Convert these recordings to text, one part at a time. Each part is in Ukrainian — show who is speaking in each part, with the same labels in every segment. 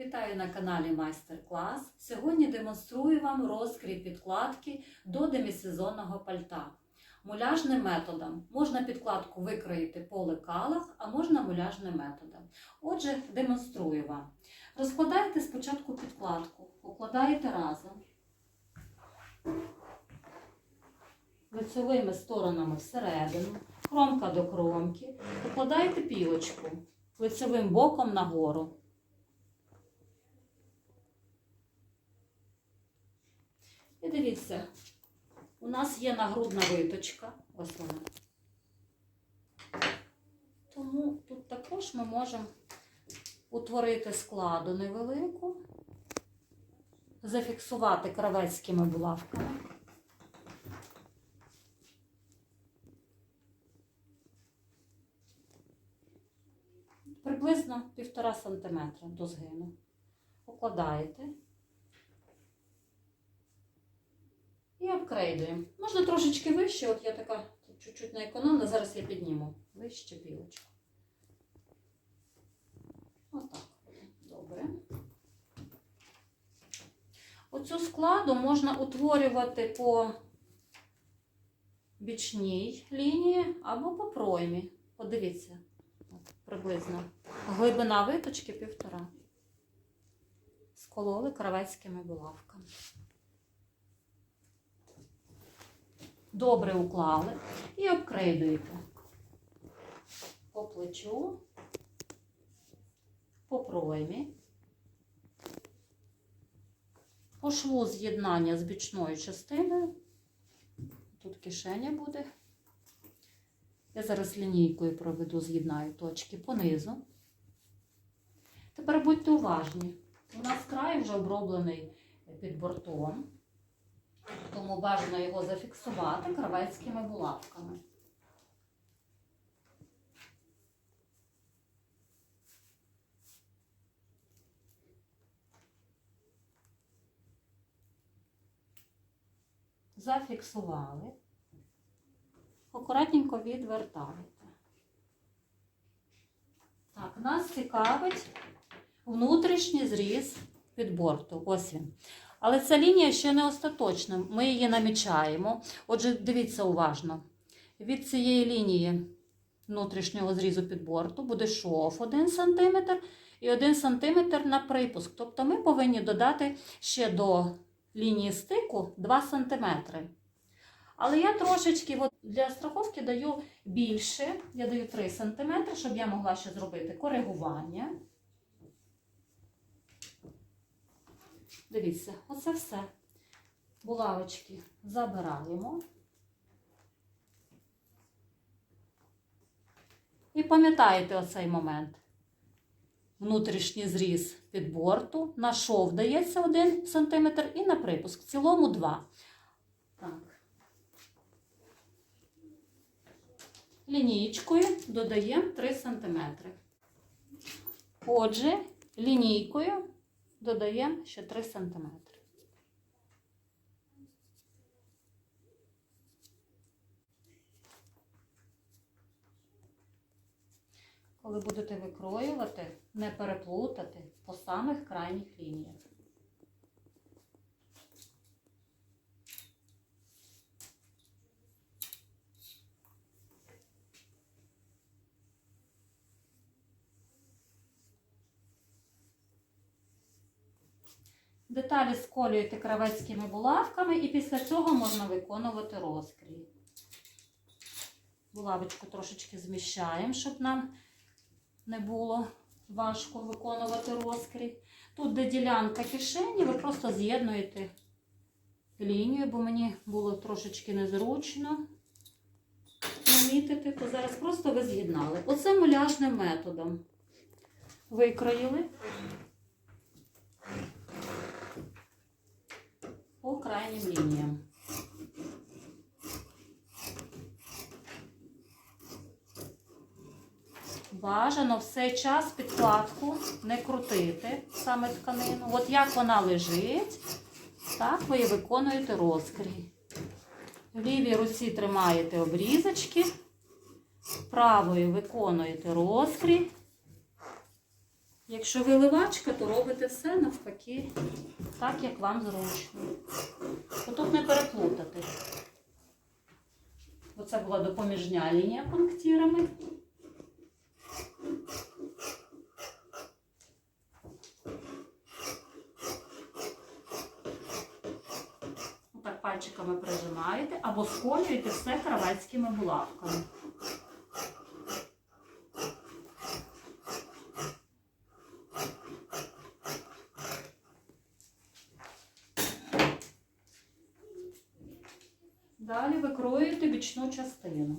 Speaker 1: Вітаю на каналі Майстер-клас. Сьогодні демонструю вам розкрій підкладки до демісезонного пальта. Муляжним методом. Можна підкладку викроїти по лекалах, а можна муляжним методом. Отже, демонструю вам. Розкладаєте спочатку підкладку, укладаєте разом. Лицевими сторонами всередину, кромка до кромки, укладаєте пілочку лицевим боком нагору. І дивіться, у нас є нагрудна виточка. Ось вона. Тому тут також ми можемо утворити складу невелику, зафіксувати кравецькими булавками. Приблизно 1,5 см до згину. Укладаєте. І обкрейдуємо. Можна трошечки вище, от я така чуть-чуть не економна, зараз я підніму вище білочку. Отак. Добре. Оцю складу можна утворювати по бічній лінії або по проймі. Подивіться, от, приблизно. Глибина виточки півтора. Скололи кравецькими булавками. Добре уклали і обкрейдуєте по плечу, по проймі, по шву з'єднання з бічною частиною. Тут кишеня буде. Я зараз лінійкою проведу, з'єднаю точки понизу. Тепер будьте уважні. У нас край вже оброблений під бортом. Тому бажано його зафіксувати кравецькими булавками. Зафіксували. Акуратненько відвертаєте. Так, нас цікавить внутрішній зріз під борту. Ось він. Але ця лінія ще не остаточна. Ми її намічаємо. Отже, дивіться уважно. Від цієї лінії внутрішнього зрізу під борту буде шов 1 см і 1 см на припуск. Тобто ми повинні додати ще до лінії стику 2 см. Але я трошечки для страховки даю більше, я даю 3 см, щоб я могла ще зробити коригування. Дивіться, оце все. Булавочки забираємо. І пам'ятаєте оцей момент. Внутрішній зріз під борту, на шов дається 1 см і на припуск. В цілому 2. Так. Лінійкою додаємо 3 см. Отже, лінійкою додаємо ще 3 см. Коли будете викроювати, не переплутати по самих крайніх лініях. Деталі сколюєте кравецькими булавками і після цього можна виконувати розкрій. Булавочку трошечки зміщаємо, щоб нам не було важко виконувати розкрій. Тут, де ділянка кишені, ви просто з'єднуєте лінію, бо мені було трошечки незручно намітити, то зараз просто ви з'єднали. Оце муляжним методом. Викроїли. По крайнім лініям. Бажано в цей час підкладку не крутити саме тканину. От як вона лежить, так ви і виконуєте розкрій. В лівій руці тримаєте обрізочки, правою виконуєте розкрій. Якщо виливачка, то робите все навпаки, так як вам зручно. Тут не переплутати. Оце була допоміжня лінія пунктирами. Отак пальчиками прижимаєте або сколюєте все кравецькими булавками. Далі викроюєте бічну частину.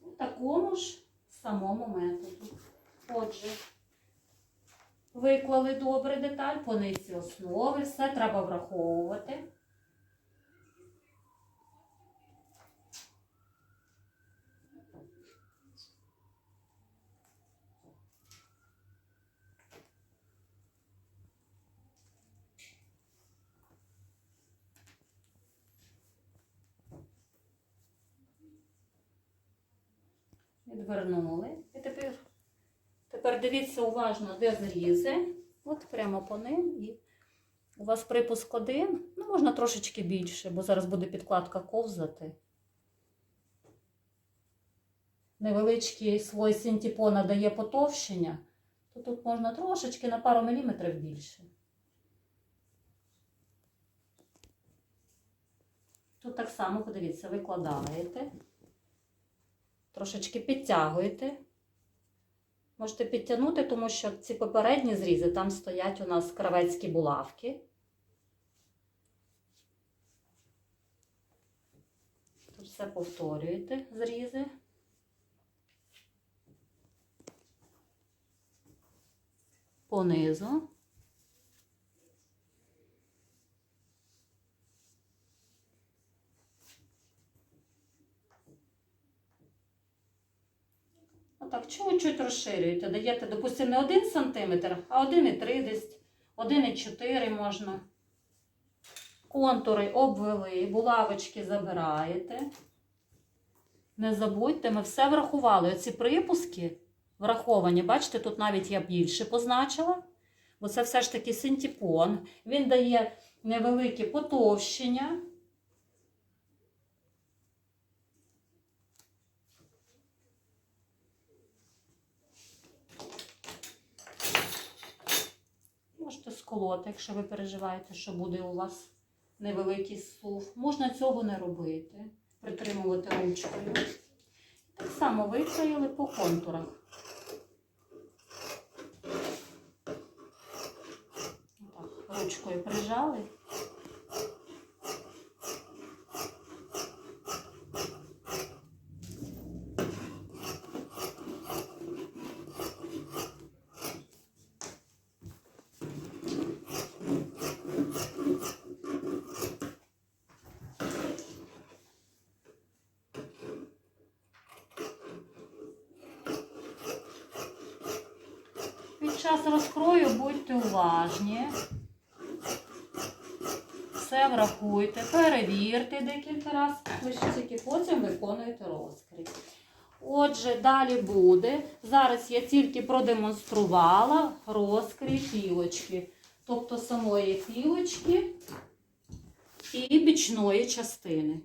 Speaker 1: У такому ж самому методу. Отже, виклали добре деталь по низці основи, все треба враховувати. Відвернули. І тепер, тепер дивіться уважно, де зрізи. От прямо по ним. І у вас припуск один. Ну, можна трошечки більше, бо зараз буде підкладка ковзати. Невеличкий слой синтепона дає потовщення, то тут можна трошечки на пару міліметрів більше. Тут так само, подивіться, викладаєте. Трошечки підтягуєте. Можете підтягнути, тому що ці попередні зрізи, там стоять у нас кравецькі булавки. Тут все повторюєте зрізи. Понизу. Отак, чуть-чуть розширюєте. Даєте, допустимо, не 1 см, а 1,3 1,4 можна. Контури обвели, булавочки забираєте. Не забудьте, ми все врахували. Оці припуски враховані. Бачите, тут навіть я більше позначила. Бо це все ж таки синтепон. Він дає невелике потовщення. Можете якщо ви переживаєте, що буде у вас невеликий сув. Можна цього не робити, притримувати ручкою. Так само викроїли по контурах. Ручкою прижали. Час розкрою будьте уважні. Все врахуйте, перевірте декілька разів, потім виконуєте розкрій. Отже, далі буде. Зараз я тільки продемонструвала розкрій пілочки, тобто самої пілочки і бічної частини.